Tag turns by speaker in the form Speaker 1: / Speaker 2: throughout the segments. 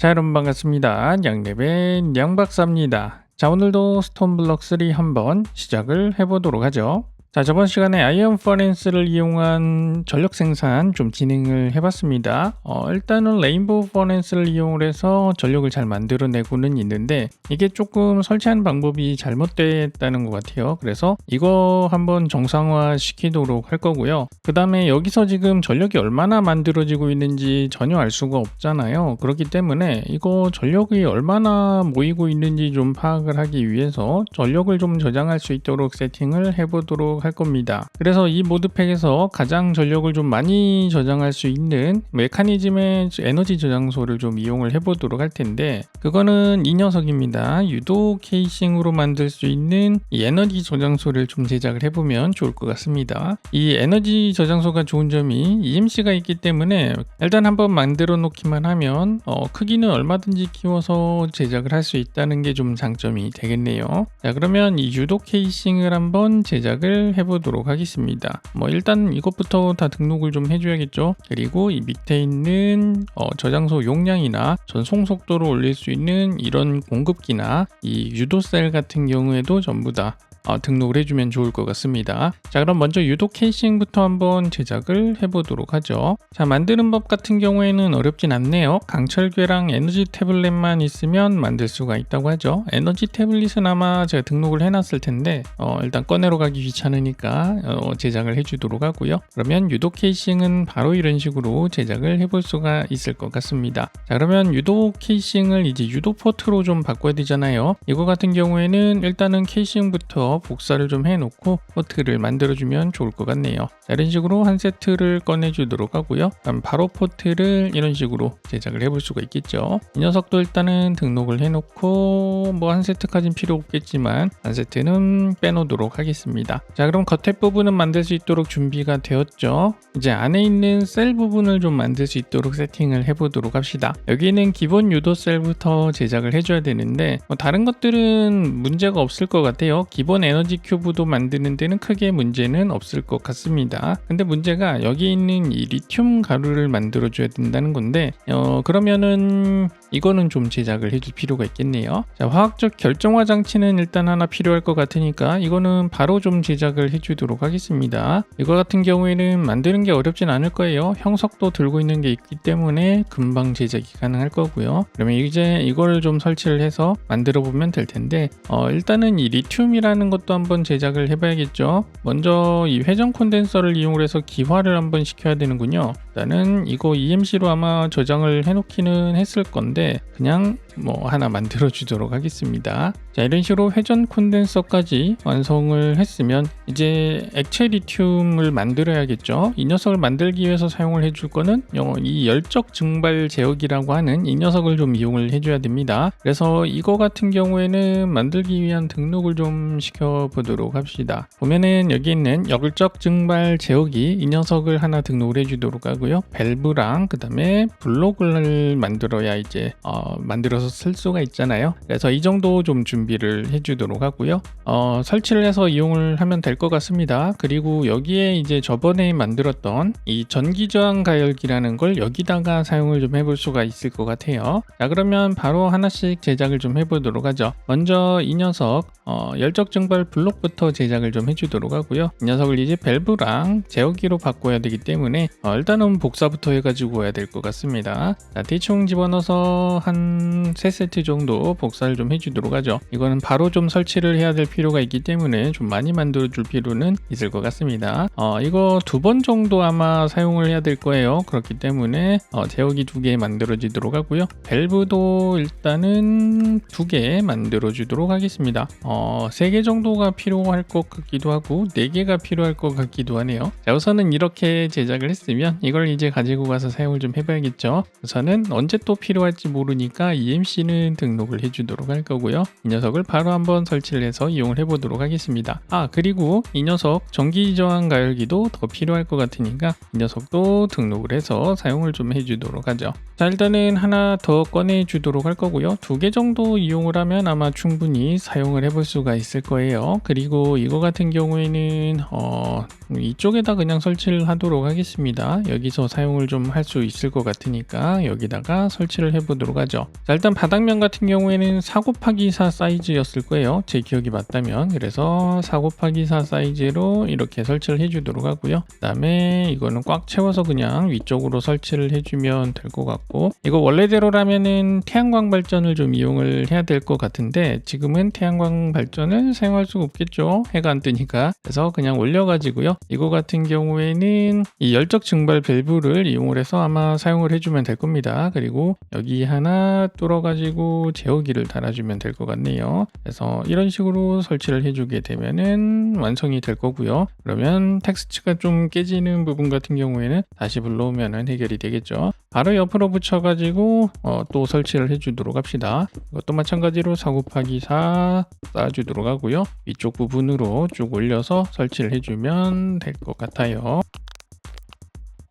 Speaker 1: 자 여러분 반갑습니다. 양랩의 양박사입니다. 자 오늘도 스톤블럭 3 한번 시작을 해보도록 하죠. 자 저번 시간에 아이언 퍼넨스를 이용한 전력 생산 좀 진행을 해봤습니다. 어, 일단은 레인보우 퍼넨스를 이용을 해서 전력을 잘 만들어내고는 있는데 이게 조금 설치하는 방법이 잘못됐다는 것 같아요. 그래서 이거 한번 정상화 시키도록 할 거고요. 그 다음에 여기서 지금 전력이 얼마나 만들어지고 있는지 전혀 알 수가 없잖아요. 그렇기 때문에 이거 전력이 얼마나 모이고 있는지 좀 파악을 하기 위해서 전력을 좀 저장할 수 있도록 세팅을 해보도록 할 겁니다. 그래서 이 모드팩에서 가장 전력을 좀 많이 저장할 수 있는 메커니즘의 에너지 저장소를 좀 이용을 해보도록 할 텐데 그거는 이 녀석입니다. 유도 케이싱으로 만들 수 있는 이 에너지 저장소를 좀 제작을 해보면 좋을 것 같습니다. 이 에너지 저장소가 좋은 점이 EMC가 있기 때문에 일단 한번 만들어 놓기만 하면 어, 크기는 얼마든지 키워서 제작을 할 수 있다는 게 좀 장점이 되겠네요. 자 그러면 이 유도 케이싱을 한번 제작을 해 보도록 하겠습니다. 뭐 일단 이것부터 다 등록을 좀 해줘야겠죠. 그리고 이 밑에 있는 어, 저장소 용량이나 전송 속도를 올릴 수 있는 이런 공급기나 이 유도셀 같은 경우에도 전부 다 어, 등록을 해주면 좋을 것 같습니다. 자 그럼 먼저 유도 케이싱부터 한번 제작을 해보도록 하죠. 자 만드는 법 같은 경우에는 어렵진 않네요. 강철괴랑 에너지 태블릿만 있으면 만들 수가 있다고 하죠. 에너지 태블릿은 아마 제가 등록을 해놨을 텐데 어, 일단 꺼내러 가기 귀찮으니까 어, 제작을 해주도록 하고요. 그러면 유도 케이싱은 바로 이런 식으로 제작을 해볼 수가 있을 것 같습니다. 자 그러면 유도 케이싱을 이제 유도 포트로 좀 바꿔야 되잖아요. 이거 같은 경우에는 일단은 케이싱부터 복사를 좀 해놓고 포트를 만들어주면 좋을 것 같네요. 자, 이런 식으로 한 세트를 꺼내주도록 하고요. 그럼 바로 포트를 이런 식으로 제작을 해볼 수가 있겠죠. 이 녀석도 일단은 등록을 해놓고 뭐 한 세트까지는 필요 없겠지만 한 세트는 빼놓도록 하겠습니다. 자 그럼 겉에 부분은 만들 수 있도록 준비가 되었죠. 이제 안에 있는 셀 부분을 좀 만들 수 있도록 세팅을 해보도록 합시다. 여기는 기본 유도 셀부터 제작을 해줘야 되는데 뭐 다른 것들은 문제가 없을 것 같아요. 기본 에너지 큐브도 만드는 데는 크게 문제는 없을 것 같습니다. 근데 문제가 여기 있는 이 리튬 가루를 만들어줘야 된다는 건데 어, 그러면은 이거는 좀 제작을 해줄 필요가 있겠네요. 자, 화학적 결정화 장치는 일단 하나 필요할 것 같으니까 이거는 바로 좀 제작을 해주도록 하겠습니다. 이거 같은 경우에는 만드는 게 어렵진 않을 거예요. 형석도 들고 있는 게 있기 때문에 금방 제작이 가능할 거고요. 그러면 이제 이걸 좀 설치를 해서 만들어 보면 될 텐데 어, 일단은 이 리튬이라는 것도 한번 제작을 해봐야겠죠. 먼저 이 회전 콘덴서를 이용해서 기화를 한번 시켜야 되는군요. 일단은 이거 EMC로 아마 저장을 해놓기는 했을 건데 그냥 뭐 하나 만들어 주도록 하겠습니다. 자 이런 식으로 회전 콘덴서까지 완성을 했으면 이제 액체 리튬을 만들어야겠죠. 이 녀석을 만들기 위해서 사용을 해줄 거는 이 열적 증발 제어기라고 하는 이 녀석을 좀 이용을 해줘야 됩니다. 그래서 이거 같은 경우에는 만들기 위한 등록을 좀 시켜 보도록 합시다. 보면은 여기 있는 열적 증발 제어기 이 녀석을 하나 등록을 해주도록 하고 요. 밸브랑 그 다음에 블록을 만들어야 이제 어, 만들어서 쓸 수가 있잖아요. 그래서 이 정도 좀 준비를 해주도록 하고요. 어, 설치를 해서 이용을 하면 될 것 같습니다. 그리고 여기에 이제 저번에 만들었던 이 전기 저항 가열기라는 걸 여기다가 사용을 좀 해볼 수가 있을 것 같아요. 자 그러면 바로 하나씩 제작을 좀 해보도록 하죠. 먼저 이 녀석 어, 열적 증발 블록부터 제작을 좀 해주도록 하고요. 이 녀석을 이제 밸브랑 제어기로 바꿔야 되기 때문에 어, 일단은 복사부터 해가지고 와야 될 것 같습니다. 자, 대충 집어넣어서 한세 세트 정도 복사를 좀 해주도록 하죠. 이거는 바로 좀 설치를 해야 될 필요가 있기 때문에 좀 많이 만들어 줄 필요는 있을 것 같습니다. 어, 이거 두 번 정도 아마 사용을 해야 될 거예요. 그렇기 때문에 어, 제어기 두 개 만들어지도록 하고요. 밸브도 일단은 두 개 만들어 주도록 하겠습니다. 어, 3개 정도가 필요할 것 같기도 하고 4개가 필요할 것 같기도 하네요. 자, 우선은 이렇게 제작을 했으면 이걸 이제 가지고 가서 사용을 좀 해봐야겠죠. 우선은 언제 또 필요할지 모르니까 EMC는 등록을 해주도록 할 거고요. 이 녀석을 바로 한번 설치를 해서 이용을 해보도록 하겠습니다. 아 그리고 이 녀석 전기 저항 가열기도 더 필요할 것 같으니까 이 녀석도 등록을 해서 사용을 좀 해주도록 하죠. 자 일단은 하나 더 꺼내 주도록 할 거고요. 두 개 정도 이용을 하면 아마 충분히 사용을 해볼 수가 있을 거예요. 그리고 이거 같은 경우에는 어, 이쪽에다 그냥 설치를 하도록 하겠습니다. 여기 여기서 사용을 좀 할 수 있을 것 같으니까 여기다가 설치를 해보도록 하죠. 자, 일단 바닥면 같은 경우에는 4 곱하기 4 사이즈였을 거예요. 제 기억이 맞다면. 그래서 4 곱하기 4 사이즈로 이렇게 설치를 해주도록 하고요. 그 다음에 이거는 꽉 채워서 그냥 위쪽으로 설치를 해주면 될 것 같고 이거 원래대로라면은 태양광 발전을 좀 이용을 해야 될 것 같은데 지금은 태양광 발전을 사용할 수가 없겠죠. 해가 안 뜨니까. 그래서 그냥 올려가지고요. 이거 같은 경우에는 이 열적 증발 밸 브를 이용을 해서 아마 사용을 해주면 될 겁니다. 그리고 여기 하나 뚫어가지고 제어기를 달아주면 될 것 같네요. 그래서 이런 식으로 설치를 해주게 되면은 완성이 될 거고요. 그러면 텍스트가 좀 깨지는 부분 같은 경우에는 다시 불러오면 해결이 되겠죠. 바로 옆으로 붙여가지고 어, 또 설치를 해주도록 합시다. 이것도 마찬가지로 4 곱하기 4 쌓아주도록 하고요. 위쪽 부분으로 쭉 올려서 설치를 해주면 될 것 같아요.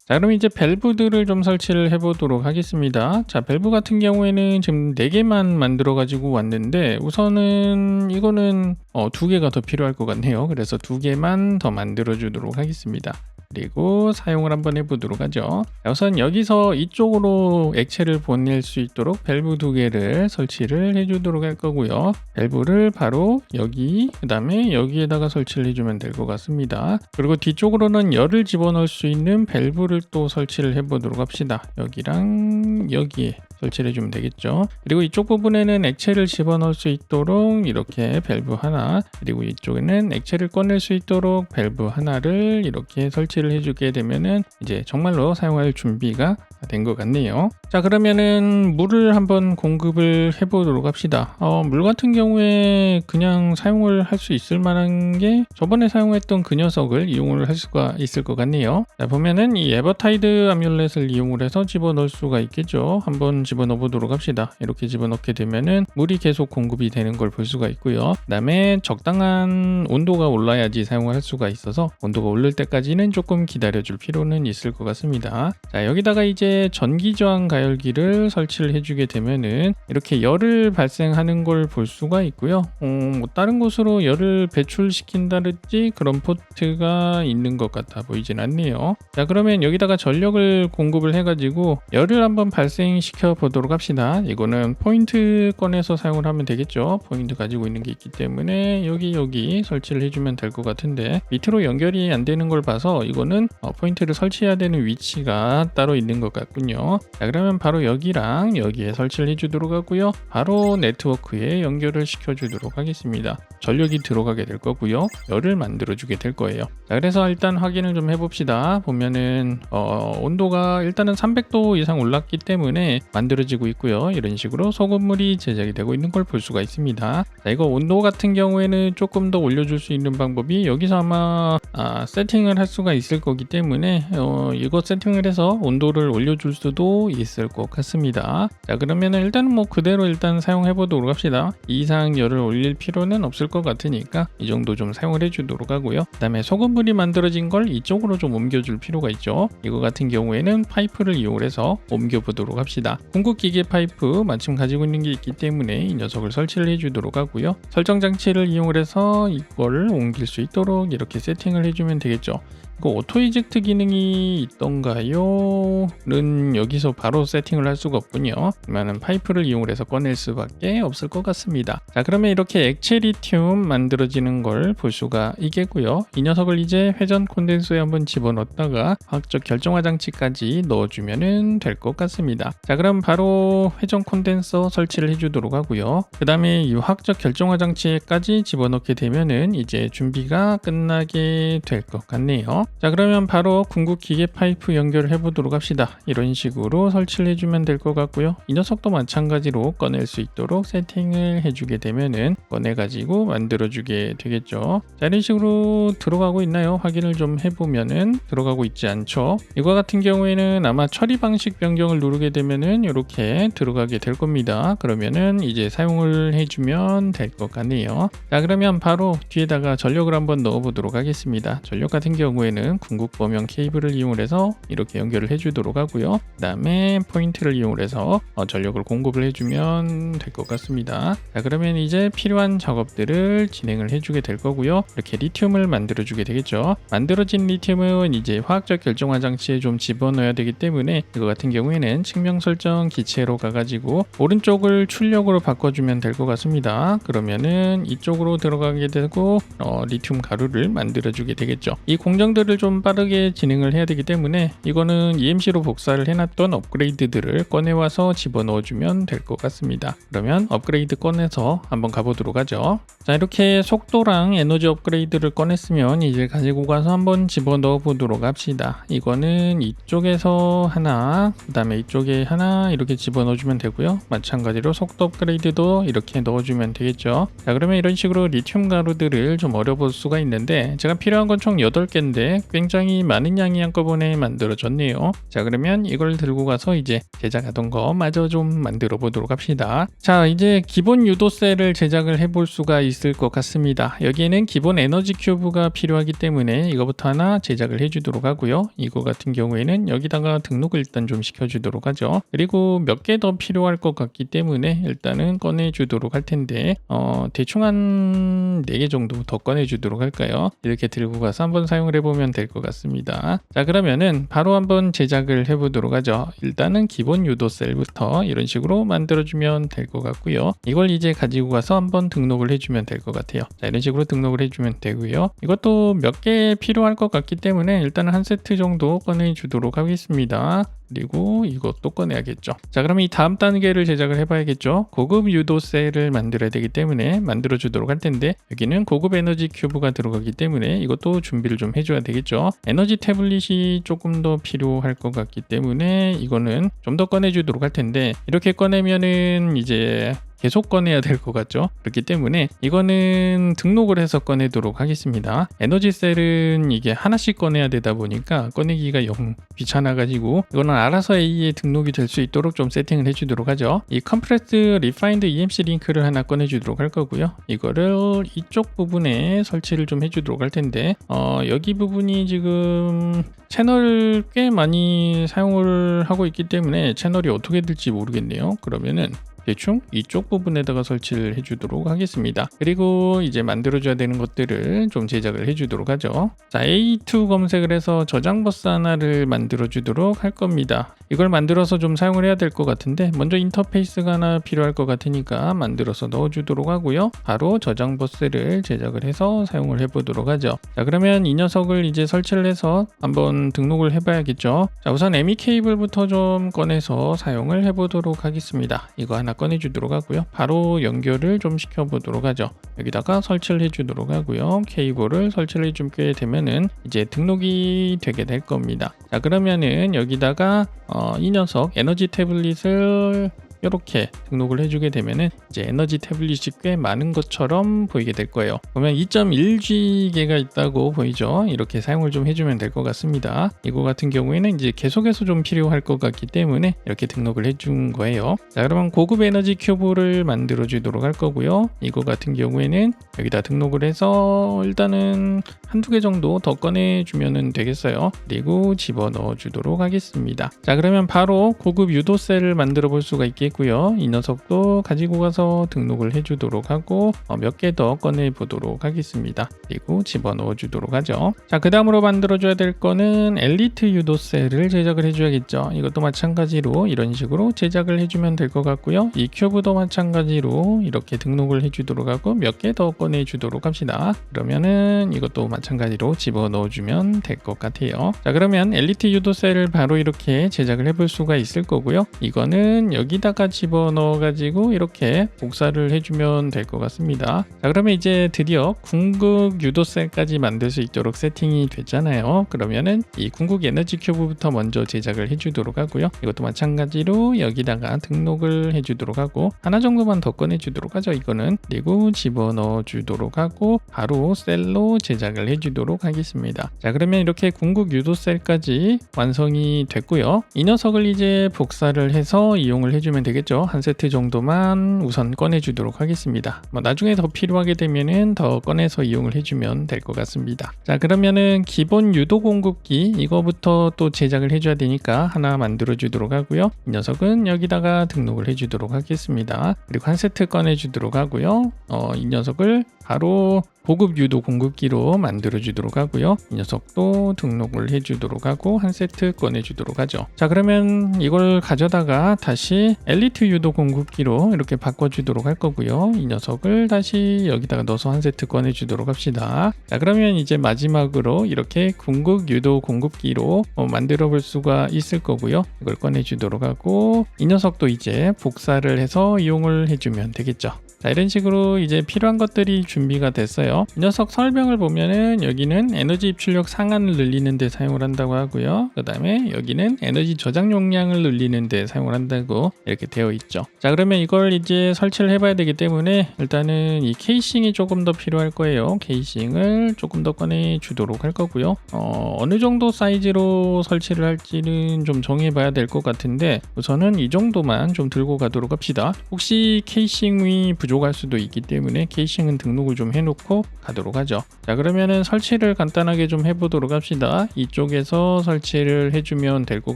Speaker 1: 자 그럼 이제 밸브들을 좀 설치를 해 보도록 하겠습니다. 자 밸브 같은 경우에는 지금 4개만 만들어 가지고 왔는데 우선은 이거는 어, 2개가 더 필요할 것 같네요. 그래서 2개만 더 만들어 주도록 하겠습니다 그리고 사용을 한번 해보도록 하죠. 자, 우선 여기서 이쪽으로 액체를 보낼 수 있도록 밸브 두 개를 설치를 해주도록 할 거고요. 밸브를 바로 여기 그 다음에 여기에다가 설치를 해주면 될 것 같습니다. 그리고 뒤쪽으로는 열을 집어넣을 수 있는 밸브를 또 설치를 해보도록 합시다. 여기랑 여기에 설치를 해주면 되겠죠. 그리고 이쪽 부분에는 액체를 집어넣을 수 있도록 이렇게 밸브 하나 그리고 이쪽에는 액체를 꺼낼 수 있도록 밸브 하나를 이렇게 설치 를 해주게 되면은 이제 정말로 사용할 준비가 된 것 같네요. 자 그러면은 물을 한번 공급을 해 보도록 합시다. 어, 물 같은 경우에 그냥 사용을 할 수 있을 만한 게 저번에 사용했던 그 녀석을 이용을 할 수가 있을 것 같네요. 자 보면은 이 에버타이드 아뮬렛을 이용을 해서 집어넣을 수가 있겠죠. 한번 집어넣어 보도록 합시다. 이렇게 집어넣게 되면은 물이 계속 공급이 되는 걸 볼 수가 있고요. 그 다음에 적당한 온도가 올라야지 사용을 할 수가 있어서 온도가 오를 때까지는 조금 기다려 줄 필요는 있을 것 같습니다. 자 여기다가 이제 전기 저항 가열기를 설치를 해주게 되면은 이렇게 열을 발생하는 걸 볼 수가 있고요. 어, 뭐 다른 곳으로 열을 배출시킨다든지 그런 포트가 있는 것 같아 보이진 않네요. 자 그러면 여기다가 전력을 공급을 해가지고 열을 한번 발생시켜 보도록 합시다. 이거는 포인트 꺼내서 사용을 하면 되겠죠. 포인트 가지고 있는 게 있기 때문에 여기 여기 설치를 해주면 될 것 같은데 밑으로 연결이 안 되는 걸 봐서 이거는 어, 포인트를 설치해야 되는 위치가 따로 있는 것 같 군요. 자 그러면 바로 여기랑 여기에 설치를 해주도록 하고요. 바로 네트워크에 연결을 시켜주도록 하겠습니다. 전력이 들어가게 될 거고요. 열을 만들어 주게 될 거예요. 자 그래서 일단 확인을 좀 해봅시다. 보면은 어, 온도가 일단은 300도 이상 올랐기 때문에 만들어지고 있고요. 이런 식으로 소금물이 제작이 되고 있는 걸 볼 수가 있습니다. 자 이거 온도 같은 경우에는 조금 더 올려줄 수 있는 방법이 여기서 아마 아, 세팅을 할 수가 있을 거기 때문에 어, 이거 세팅을 해서 온도를 올려 줄 수도 있을 것 같습니다. 자 그러면은 일단은 뭐 그대로 일단 사용해 보도록 합시다. 이 이상 열을 올릴 필요는 없을 것 같으니까 이 정도 좀 사용을 해주도록 하고요. 그 다음에 소금물이 만들어진 걸 이쪽으로 좀 옮겨줄 필요가 있죠. 이거 같은 경우에는 파이프를 이용해서 옮겨 보도록 합시다. 궁극기계 파이프 마침 가지고 있는 게 있기 때문에 이 녀석을 설치를 해주도록 하고요. 설정 장치를 이용해서 이거를 옮길 수 있도록 이렇게 세팅을 해주면 되겠죠 이거 오토 이젝트 기능이 있던가요? 는 여기서 바로 세팅을 할 수가 없군요. 그러면 파이프를 이용해서 꺼낼 수밖에 없을 것 같습니다. 자 그러면 이렇게 액체 리튬 만들어지는 걸 볼 수가 있겠고요. 이 녀석을 이제 회전 콘덴서에 한번 집어넣다가 화학적 결정화 장치까지 넣어주면 될 것 같습니다. 자 그럼 바로 회전 콘덴서 설치를 해주도록 하고요. 그 다음에 이 화학적 결정화 장치까지 집어넣게 되면은 이제 준비가 끝나게 될 것 같네요. 자 그러면 바로 궁극 기계 파이프 연결을 해보도록 합시다. 이런 식으로 설치를 해주면 될 것 같고요. 이 녀석도 마찬가지로 꺼낼 수 있도록 세팅을 해주게 되면은 꺼내 가지고 만들어 주게 되겠죠. 자 이런 식으로 들어가고 있나요? 확인을 좀 해보면은 들어가고 있지 않죠? 이거 같은 경우에는 아마 처리 방식 변경을 누르게 되면은 이렇게 들어가게 될 겁니다. 그러면은 이제 사용을 해주면 될 것 같네요. 자 그러면 바로 뒤에다가 전력을 한번 넣어 보도록 하겠습니다. 전력 같은 경우에는 경우에는 궁극 범용 케이블을 이용해서 이렇게 연결을 해주도록 하고요. 그 다음에 포인트를 이용해서 어, 전력을 공급을 해주면 될 것 같습니다. 자 그러면 이제 필요한 작업들을 진행을 해주게 될 거고요. 이렇게 리튬을 만들어주게 되겠죠. 만들어진 리튬은 이제 화학적 결정화 장치에 좀 집어넣어야 되기 때문에 이거 같은 경우에는 측면 설정 기체로 가가지고 오른쪽을 출력으로 바꿔주면 될 것 같습니다. 그러면은 이쪽으로 들어가게 되고 어, 리튬 가루를 만들어주게 되겠죠. 이 공정들을 좀 빠르게 진행을 해야 되기 때문에 이거는 EMC로 복사를 해놨던 업그레이드들을 꺼내와서 집어넣어주면 될 것 같습니다. 그러면 업그레이드 꺼내서 한번 가보도록 하죠. 자 이렇게 속도랑 에너지 업그레이드를 꺼냈으면 이제 가지고 가서 한번 집어넣어 보도록 합시다. 이거는 이쪽에서 하나, 그 다음에 이쪽에 하나 이렇게 집어넣어주면 되고요. 마찬가지로 속도 업그레이드도 이렇게 넣어주면 되겠죠. 자 그러면 이런 식으로 리튬 가루들을 좀 어려볼 수가 있는데 제가 필요한 건 총 8개인데 굉장히 많은 양이 한꺼번에 만들어졌네요. 자 그러면 이걸 들고 가서 이제 제작하던 거 마저 좀 만들어 보도록 합시다. 자 이제 기본 유도 셀을 제작을 해볼 수가 있을 것 같습니다. 여기에는 기본 에너지 큐브가 필요하기 때문에 이거부터 하나 제작을 해주도록 하고요. 이거 같은 경우에는 여기다가 등록을 일단 좀 시켜주도록 하죠. 그리고 몇 개 더 필요할 것 같기 때문에 일단은 꺼내주도록 할 텐데 어, 대충 한 4개 정도 더 꺼내주도록 할까요? 이렇게 들고 가서 한번 사용을 해보 면 될 것 같습니다. 자 그러면은 바로 한번 제작을 해보도록 하죠. 일단은 기본 유도 셀부터 이런 식으로 만들어주면 될 것 같고요. 이걸 이제 가지고 가서 한번 등록을 해주면 될 것 같아요. 자 이런 식으로 등록을 해주면 되고요. 이것도 몇 개 필요할 것 같기 때문에 일단은 한 세트 정도 꺼내주도록 하겠습니다. 그리고 이것도 꺼내야겠죠. 자, 그러면 이 다음 단계를 제작을 해봐야겠죠. 고급 유도셀을 만들어야 되기 때문에 만들어 주도록 할 텐데 여기는 고급 에너지 큐브가 들어가기 때문에 이것도 준비를 좀 해줘야 되겠죠. 에너지 태블릿이 조금 더 필요할 것 같기 때문에 이거는 좀 더 꺼내 주도록 할 텐데 이렇게 꺼내면은 이제 계속 꺼내야 될 것 같죠. 그렇기 때문에 이거는 등록을 해서 꺼내도록 하겠습니다. 에너지 셀은 이게 하나씩 꺼내야 되다 보니까 꺼내기가 영 귀찮아 가지고 이거는 알아서 A에 등록이 될 수 있도록 좀 세팅을 해주도록 하죠. 이 컴프레스 리파인드 EMC 링크를 하나 꺼내주도록 할 거고요. 이거를 이쪽 부분에 설치를 좀 해주도록 할 텐데 어, 여기 부분이 지금 채널 꽤 많이 사용을 하고 있기 때문에 채널이 어떻게 될지 모르겠네요. 그러면은 대충 이쪽 부분에다가 설치를 해주도록 하겠습니다. 그리고 이제 만들어줘야 되는 것들을 좀 제작을 해주도록 하죠. 자, A2 검색을 해서 저장 버스 하나를 만들어주도록 할 겁니다. 이걸 만들어서 좀 사용을 해야 될 것 같은데 먼저 인터페이스가 하나 필요할 것 같으니까 만들어서 넣어주도록 하고요. 바로 저장 버스를 제작을 해서 사용을 해보도록 하죠. 자, 그러면 이 녀석을 이제 설치를 해서 한번 등록을 해봐야겠죠. 자, 우선 ME 케이블부터 좀 꺼내서 사용을 해보도록 하겠습니다. 이거 하나 꺼내 주도록 하고요. 바로 연결을 좀 시켜 보도록 하죠. 여기다가 설치를 해 주도록 하고요. 케이블을 설치를 해 주게 되면은 이제 등록이 되게 될 겁니다. 자 그러면은 여기다가 어, 이 녀석 에너지 태블릿을 이렇게 등록을 해주게 되면은 이제 에너지 태블릿이 꽤 많은 것처럼 보이게 될 거예요. 보면 2.1G개가 있다고 보이죠? 이렇게 사용을 좀 해주면 될 것 같습니다. 이거 같은 경우에는 이제 계속해서 좀 필요할 것 같기 때문에 이렇게 등록을 해준 거예요. 자, 그러면 고급 에너지 큐브를 만들어 주도록 할 거고요. 이거 같은 경우에는 여기다 등록을 해서 일단은 한두 개 정도 더 꺼내 주면 되겠어요. 그리고 집어 넣어 주도록 하겠습니다. 자, 그러면 바로 고급 유도셀을 만들어 볼 수가 있 겠고요. 이 녀석도 가지고 가서 등록을 해주도록 하고 어, 몇개 더 꺼내 보도록 하겠습니다. 그리고 집어넣어 주도록 하죠. 자, 그 다음으로 만들어 줘야 될 거는 엘리트 유도셀을 제작을 해줘야겠죠. 이것도 마찬가지로 이런 식으로 제작을 해주면 될 것 같고요. 이 큐브도 마찬가지로 이렇게 등록을 해주도록 하고 몇 개 더 꺼내 주도록 합시다. 그러면은 이것도 마찬가지로 집어넣어 주면 될 것 같아요. 자, 그러면 엘리트 유도셀을 바로 이렇게 제작을 해볼 수가 있을 거고요. 이거는 여기다가 집어넣어 가지고 이렇게 복사를 해주면 될 것 같습니다. 자, 그러면 이제 드디어 궁극 유도셀까지 만들 수 있도록 세팅이 됐잖아요. 그러면은 이 궁극 에너지 큐브부터 먼저 제작을 해주도록 하고요. 이것도 마찬가지로 여기다가 등록을 해주도록 하고 하나 정도만 더 꺼내주도록 하죠. 이거는 그리고 집어넣어 주도록 하고 바로 셀로 제작을 해주도록 하겠습니다. 자, 그러면 이렇게 궁극 유도셀까지 완성이 됐고요. 이 녀석을 이제 복사를 해서 이용을 해주면 되겠죠. 한 세트 정도만 우선 꺼내주도록 하겠습니다. 뭐 나중에 더 필요하게 되면은 더 꺼내서 이용을 해주면 될 것 같습니다. 자 그러면은 기본 유도 공급기 이거부터 또 제작을 해줘야 되니까 하나 만들어 주도록 하고요. 이 녀석은 여기다가 등록을 해주도록 하겠습니다. 그리고 한 세트 꺼내주도록 하고요. 어, 이 녀석을 바로 고급 유도 공급기로 만들어 주도록 하고요. 이 녀석도 등록을 해 주도록 하고 한 세트 꺼내 주도록 하죠. 자, 그러면 이걸 가져다가 다시 엘리트 유도 공급기로 이렇게 바꿔 주도록 할 거고요. 이 녀석을 다시 여기다가 넣어서 한 세트 꺼내 주도록 합시다. 자, 그러면 이제 마지막으로 이렇게 궁극 유도 공급기로 어, 만들어 볼 수가 있을 거고요. 이걸 꺼내 주도록 하고 이 녀석도 이제 복사를 해서 이용을 해 주면 되겠죠. 자, 이런 식으로 이제 필요한 것들이 준비가 됐어요. 이 녀석 설명을 보면은 여기는 에너지 입출력 상한을 늘리는 데 사용을 한다고 하고요. 그 다음에 여기는 에너지 저장 용량을 늘리는 데 사용을 한다고 이렇게 되어 있죠. 자, 그러면 이걸 이제 설치를 해봐야 되기 때문에 일단은 이 케이싱이 조금 더 필요할 거예요. 케이싱을 조금 더 꺼내 주도록 할 거고요. 어, 어느 정도 사이즈로 설치를 할지는 좀 정해봐야 될 것 같은데 우선은 이 정도만 좀 들고 가도록 합시다. 혹시 케이싱이 부족할 수도 있기 때문에 케이싱은 등록을 좀 해놓고 가도록 하죠. 자 그러면은 설치를 간단하게 좀 해보도록 합시다. 이쪽에서 설치를 해주면 될 것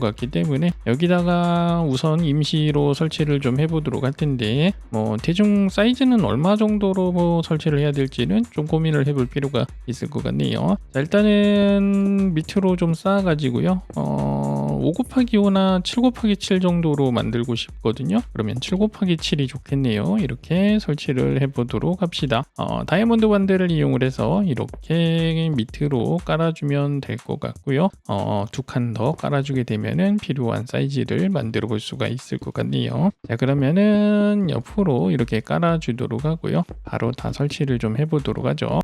Speaker 1: 같기 때문에 여기다가 우선 임시로 설치를 좀 해보도록 할 텐데 뭐 대충 사이즈는 얼마 정도로 뭐 설치를 해야 될지는 좀 고민을 해볼 필요가 있을 것 같네요. 자 일단은 밑으로 좀 쌓아 가지고요. 어, 5 곱하기 5나 7 곱하기 7 정도로 만들고 싶거든요. 그러면 7 곱하기 7이 좋겠네요. 이렇게 설치를 해보도록 합시다. 어, 다이아몬드 반대 를 이용을 해서 이렇게 밑으로 깔아주면 될 것 같고요. 어, 두 칸 더 깔아주게 되면은 필요한 사이즈를 만들어 볼 수가 있을 것 같네요. 자 그러면은 옆으로 이렇게 깔아주도록 하고요. 바로 다 설치를 좀 해보도록 하죠.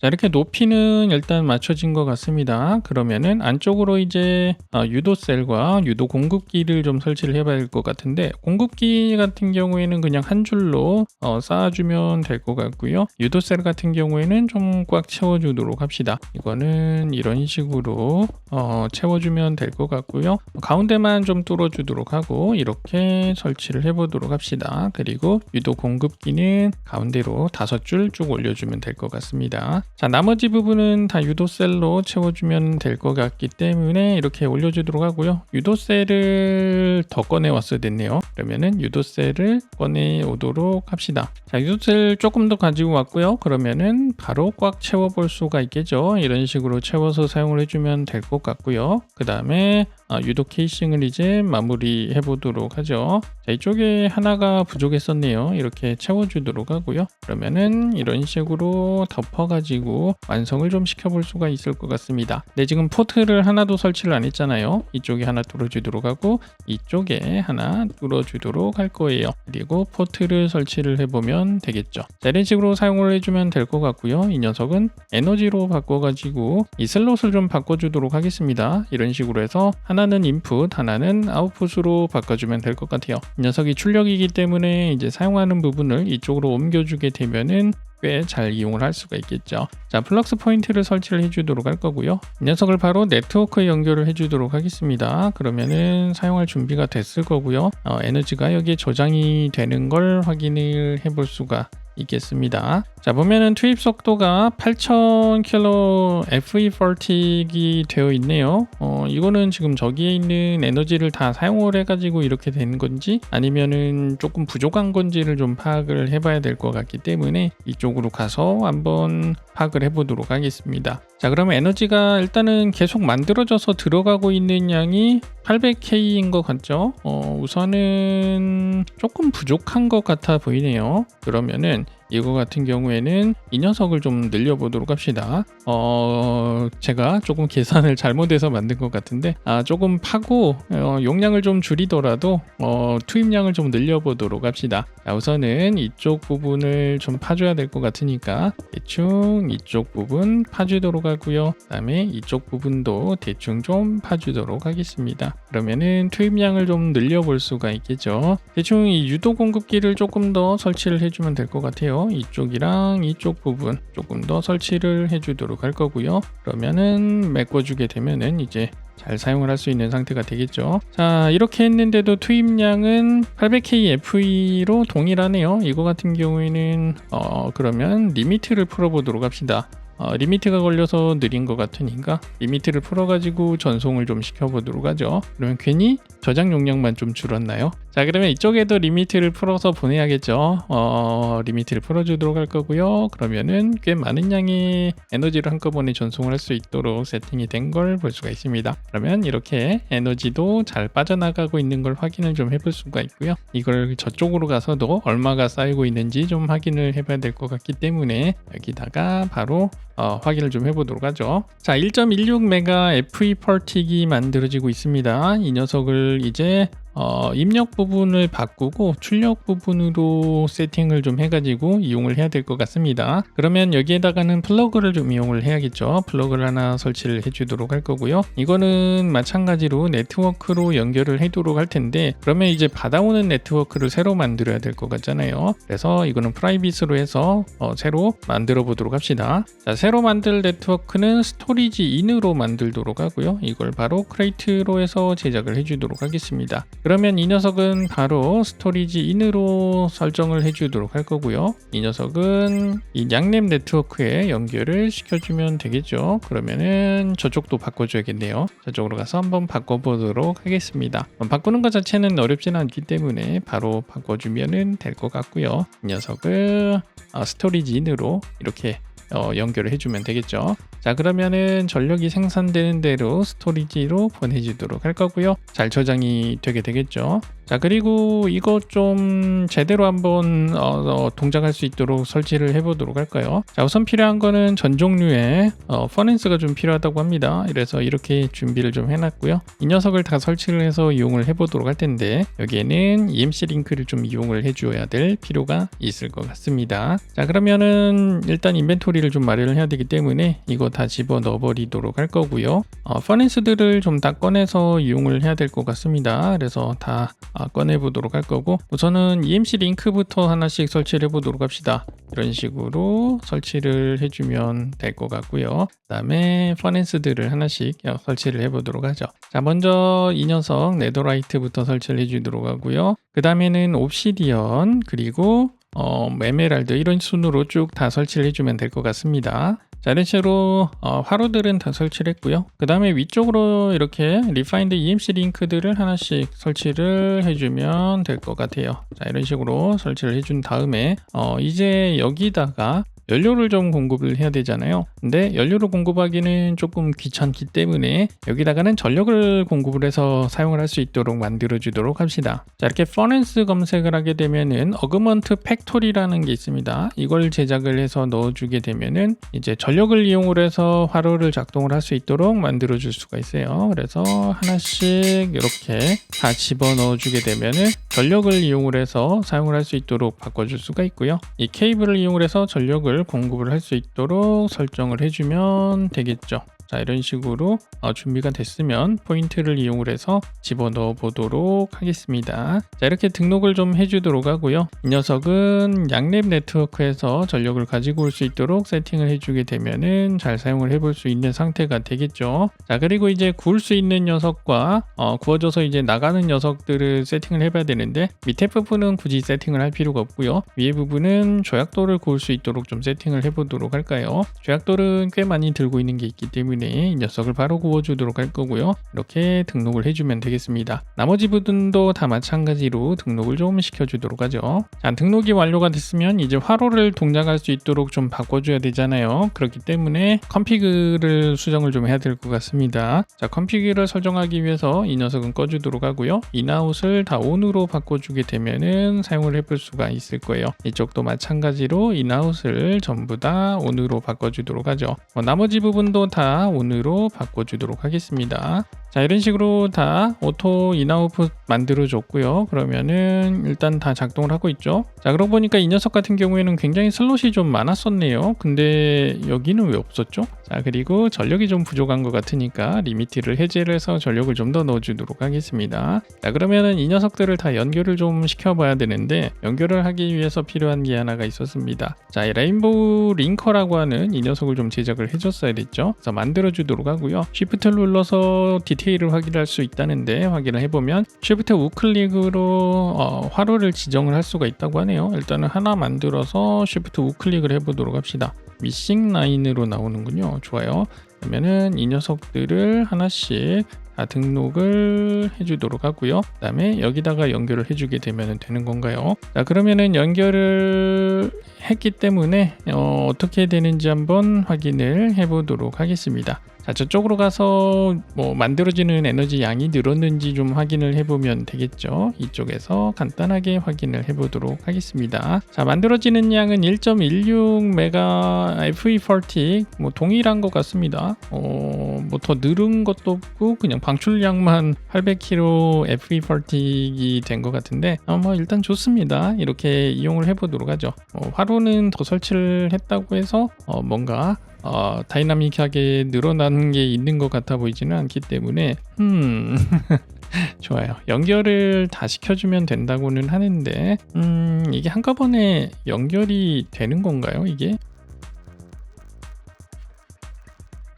Speaker 1: 자 이렇게 높이는 일단 맞춰진 것 같습니다. 그러면은 안쪽으로 이제 어, 유도 셀과 유도 공급기를 좀 설치를 해 봐야 될 것 같은데 공급기 같은 경우에는 그냥 한 줄로 어, 쌓아주면 될 것 같고요. 유도 셀 같은 경우에는 좀 꽉 채워 주도록 합시다. 이거는 이런 식으로 어, 채워주면 될 것 같고요. 가운데만 좀 뚫어 주도록 하고 이렇게 설치를 해 보도록 합시다. 그리고 유도 공급기는 가운데로 다섯 줄 쭉 올려주면 될 것 같습니다. 자 나머지 부분은 다 유도셀로 채워주면 될 것 같기 때문에 이렇게 올려주도록 하고요. 유도셀을 더 꺼내 왔어야 됐네요. 그러면은 유도셀을 꺼내 오도록 합시다. 자 유도셀 조금 더 가지고 왔고요. 그러면은 바로 꽉 채워 볼 수가 있겠죠. 이런 식으로 채워서 사용을 해주면 될 것 같고요. 그 다음에 아, 유도 케이싱을 이제 마무리 해보도록 하죠. 자, 이쪽에 하나가 부족했었네요. 이렇게 채워주도록 하고요. 그러면은 이런 식으로 덮어가지고 완성을 좀 시켜볼 수가 있을 것 같습니다. 네, 지금 포트를 하나도 설치를 안 했잖아요. 이쪽에 하나 뚫어주도록 하고 이쪽에 하나 뚫어주도록 할 거예요. 그리고 포트를 설치를 해보면 되겠죠. 자, 이런 식으로 사용을 해주면 될 것 같고요. 이 녀석은 에너지로 바꿔가지고 이 슬롯을 좀 바꿔주도록 하겠습니다. 이런 식으로 해서 하나 하나는 인풋, 하나는 아웃풋으로 바꿔주면 될 것 같아요. 이 녀석이 출력이기 때문에 이제 사용하는 부분을 이쪽으로 옮겨주게 되면은 꽤 잘 이용을 할 수가 있겠죠. 자, 플럭스 포인트를 설치를 해주도록 할 거고요. 이 녀석을 바로 네트워크에 연결을 해주도록 하겠습니다. 그러면은 사용할 준비가 됐을 거고요. 어, 에너지가 여기에 저장이 되는 걸 확인을 해볼 수가 있겠습니다. 자 보면은 투입 속도가 8000kilo FE40이 되어 있네요. 어 이거는 지금 저기에 있는 에너지를 다 사용을 해가지고 이렇게 된 건지 아니면은 조금 부족한 건지를 좀 파악을 해봐야 될 것 같기 때문에 이쪽으로 가서 한번 파악을 해보도록 하겠습니다. 자 그러면 에너지가 일단은 계속 만들어져서 들어가고 있는 양이 800K인 것 같죠? 어, 우선은 조금 부족한 것 같아 보이네요. 그러면은 이거 같은 경우에는 이 녀석을 좀 늘려보도록 합시다. 어, 제가 조금 계산을 잘못해서 만든 것 같은데, 아, 조금 파고, 어, 용량을 좀 줄이더라도, 어, 투입량을 좀 늘려보도록 합시다. 자, 우선은 이쪽 부분을 좀 파줘야 될 것 같으니까, 대충 이쪽 부분 파주도록 하고요. 그 다음에 이쪽 부분도 대충 좀 파주도록 하겠습니다. 그러면은 투입량을 좀 늘려볼 수가 있겠죠. 대충 이 유도 공급기를 조금 더 설치를 해주면 될 것 같아요. 이쪽이랑 이쪽 부분 조금 더 설치를 해주도록 할 거고요. 그러면은 메꿔주게 되면은 이제 잘 사용을 할 수 있는 상태가 되겠죠. 자, 이렇게 했는데도 투입량은 800K FE로 동일하네요. 이거 같은 경우에는 어, 그러면 리미트를 풀어보도록 합시다. 어, 리미트가 걸려서 느린 것 같으니까 리미트를 풀어가지고 전송을 좀 시켜보도록 하죠. 그러면 괜히 저장 용량만 좀 줄었나요? 자 그러면 이쪽에도 리미트를 풀어서 보내야겠죠. 어, 리미트를 풀어주도록 할 거고요. 그러면은 꽤 많은 양의 에너지를 한꺼번에 전송을 할 수 있도록 세팅이 된 걸 볼 수가 있습니다. 그러면 이렇게 에너지도 잘 빠져나가고 있는 걸 확인을 좀 해볼 수가 있고요. 이걸 저쪽으로 가서도 얼마가 쌓이고 있는지 좀 확인을 해봐야 될 것 같기 때문에 여기다가 바로 어, 확인을 좀 해보도록 하죠. 자, 1.16메가 FE 펄틱이 만들어지고 있습니다. 이 녀석을 이제 어, 입력 부분을 바꾸고 출력 부분으로 세팅을 좀 해가지고 이용을 해야 될 것 같습니다. 그러면 여기에다가는 플러그를 좀 이용을 해야겠죠. 플러그를 하나 설치를 해주도록 할 거고요. 이거는 마찬가지로 네트워크로 연결을 해도록 할 텐데 그러면 이제 받아오는 네트워크를 새로 만들어야 될 것 같잖아요. 그래서 이거는 프라이빗으로 해서 어, 새로 만들어 보도록 합시다. 자, 새로 만들 네트워크는 스토리지 인으로 만들도록 하고요. 이걸 바로 크레이트로 해서 제작을 해주도록 하겠습니다. 그러면 이 녀석은 바로 스토리지 인으로 설정을 해주도록 할 거고요. 이 녀석은 이 양램 네트워크에 연결을 시켜주면 되겠죠. 그러면은 저쪽도 바꿔줘야겠네요. 저쪽으로 가서 한번 바꿔보도록 하겠습니다. 바꾸는 것 자체는 어렵지는 않기 때문에 바로 바꿔주면 될것 같고요. 이 녀석을 어, 스토리지 인으로 이렇게 어, 연결을 해주면 되겠죠. 자 그러면은 전력이 생산되는 대로 스토리지로 보내주도록 할 거고요. 잘 저장이 되게 되겠죠. 자 그리고 이거 좀 제대로 한번 어, 어, 동작할 수 있도록 설치를 해보도록 할까요? 자 우선 필요한 거는 전 종류의 어, 퍼넨스가 좀 필요하다고 합니다. 그래서 이렇게 준비를 좀 해놨고요. 이 녀석을 다 설치를 해서 이용을 해보도록 할 텐데 여기에는 EMC 링크를 좀 이용을 해주어야 될 필요가 있을 것 같습니다. 자 그러면은 일단 인벤토리를 좀 마련을 해야 되기 때문에 이거 다 집어 넣어 버리도록 할 거고요. 어, 퍼넨스들을 좀 다 꺼내서 이용을 해야 될 것 같습니다. 그래서 다 아, 꺼내 보도록 할 거고. 우선은 EMC 링크부터 하나씩 설치를 해 보도록 합시다. 이런 식으로 설치를 해주면 될 것 같고요. 그 다음에 퍼넨스들을 하나씩 설치를 해 보도록 하죠. 자 먼저 이 녀석 네더라이트부터 설치를 해 주도록 하고요. 그 다음에는 옵시디언 그리고 어, 에메랄드 이런 순으로 쭉 다 설치를 해주면 될 것 같습니다. 자, 이런 식으로 어, 화로들은 다 설치를 했고요. 그 다음에 위쪽으로 이렇게 리파인드 EMC 링크들을 하나씩 설치를 해주면 될 것 같아요. 자, 이런 식으로 설치를 해준 다음에 어, 이제 여기다가 연료를 좀 공급을 해야 되잖아요. 근데 연료를 공급하기는 조금 귀찮기 때문에 여기다가는 전력을 공급을 해서 사용을 할 수 있도록 만들어 주도록 합시다. 자, 이렇게 퍼넨스 검색을 하게 되면은 어그먼트 팩토리라는 게 있습니다. 이걸 제작을 해서 넣어 주게 되면은 이제 전력을 이용을 해서 화로를 작동을 할 수 있도록 만들어 줄 수가 있어요. 그래서 하나씩 이렇게 다 집어 넣어 주게 되면은 전력을 이용을 해서 사용을 할 수 있도록 바꿔 줄 수가 있고요. 이 케이블을 이용을 해서 전력을 공급을 할 수 있도록 설정을 해주면 되겠죠. 자 이런 식으로 어, 준비가 됐으면 포인트를 이용을 해서 집어넣어 보도록 하겠습니다. 자 이렇게 등록을 좀 해주도록 하고요. 이 녀석은 양랩 네트워크에서 전력을 가지고 올 수 있도록 세팅을 해주게 되면은 잘 사용을 해볼 수 있는 상태가 되겠죠. 자 그리고 이제 구울 수 있는 녀석과 어, 구워져서 이제 나가는 녀석들을 세팅을 해봐야 되는데 밑에 부분은 굳이 세팅을 할 필요가 없고요. 위에 부분은 조약돌을 구울 수 있도록 좀 세팅을 해보도록 할까요? 조약돌은 꽤 많이 들고 있는 게 있기 때문에 때문에 이 녀석을 바로 구워주도록 할 거고요. 이렇게 등록을 해주면 되겠습니다. 나머지 부분도 다 마찬가지로 등록을 좀 시켜주도록 하죠. 자, 등록이 완료가 됐으면 이제 화로를 동작할 수 있도록 좀 바꿔줘야 되잖아요. 그렇기 때문에 컴피그를 수정을 좀 해야 될 것 같습니다. 자, 컴피그를 설정하기 위해서 이 녀석은 꺼주도록 하고요. 인아웃을 다 ON으로 바꿔주게 되면은 사용을 해볼 수가 있을 거예요. 이쪽도 마찬가지로 인아웃을 전부 다 ON으로 바꿔주도록 하죠. 뭐 나머지 부분도 다 온으로 바꿔주도록 하겠습니다. 자자 이런 식으로 다 오토 인아웃풋 만들어 줬고요. 그러면은 일단 다 작동을 하고 있죠. 자 그러고 보니까 이 녀석 같은 경우에는 굉장히 슬롯이 좀 많았었네요. 근데 여기는 왜 없었죠? 자 그리고 전력이 좀 부족한 것 같으니까 리미티를 해제를 해서 전력을 좀 더 넣어 주도록 하겠습니다. 자 그러면은 이 녀석들을 다 연결을 좀 시켜 봐야 되는데 연결을 하기 위해서 필요한 게 하나가 있었습니다. 자이 레인보우 링커라고 하는 이 녀석을 좀 제작을 해줬어야 됐죠? 그래서 만들어 주도록 하고요. 쉬프트를 눌러서 디테일 을 확인할 수 있다는데 확인을 해보면 쉬프트 우클릭으로 어, 화로를 지정을 할 수가 있다고 하네요 일단은 하나 만들어서 쉬프트 우클릭을 해보도록 합시다 미싱 라인으로 나오는군요 좋아요 그러면은 이 녀석들을 하나씩 다 등록을 해주도록 하고요. 그 다음에 여기다가 연결을 해주게 되면 되는 건가요? 자 그러면은 연결을 했기 때문에 어, 어떻게 되는지 한번 확인을 해보도록 하겠습니다. 자 저쪽으로 가서 뭐 만들어지는 에너지 양이 늘었는지 좀 확인을 해보면 되겠죠. 이쪽에서 간단하게 확인을 해보도록 하겠습니다. 자 만들어지는 양은 1.16 메가 FE40 뭐 동일한 것 같습니다. 어 뭐 더 늘은 것도 없고 그냥 방출량만 800kg FE40이 된 것 같은데 어, 뭐 일단 좋습니다. 이렇게 이용을 해보도록 하죠. 어, 화로는 더 설치를 했다고 해서 어, 뭔가 어, 다이나믹하게 늘어나는 게 있는 것 같아 보이지는 않기 때문에 음 좋아요. 연결을 다 시켜주면 된다고는 하는데 음 이게 한꺼번에 연결이 되는 건가요 이게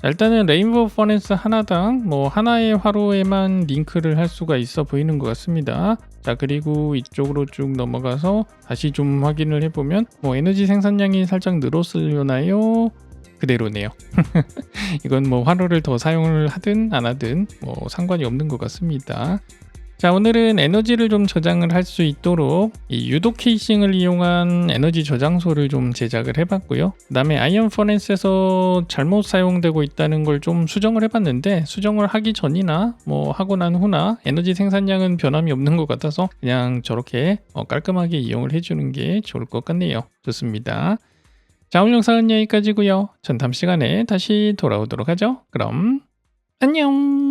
Speaker 1: 일단은 레인보우 퍼넨스 하나당 뭐 하나의 화로에만 링크를 할 수가 있어 보이는 것 같습니다. 자 그리고 이쪽으로 쭉 넘어가서 다시 좀 확인을 해보면 뭐 에너지 생산량이 살짝 늘었으려나요? 그대로네요. 이건 뭐 화로를 더 사용을 하든 안 하든 뭐 상관이 없는 것 같습니다. 자 오늘은 에너지를 좀 저장을 할 수 있도록 이 유도 케이싱을 이용한 에너지 저장소를 좀 제작을 해봤고요. 그 다음에 아이언 퍼넨스에서 잘못 사용되고 있다는 걸 좀 수정을 해봤는데 수정을 하기 전이나 뭐 하고 난 후나 에너지 생산량은 변함이 없는 것 같아서 그냥 저렇게 어, 깔끔하게 이용을 해주는 게 좋을 것 같네요. 좋습니다. 자 오늘 영상은 여기까지고요. 전 다음 시간에 다시 돌아오도록 하죠. 그럼 안녕.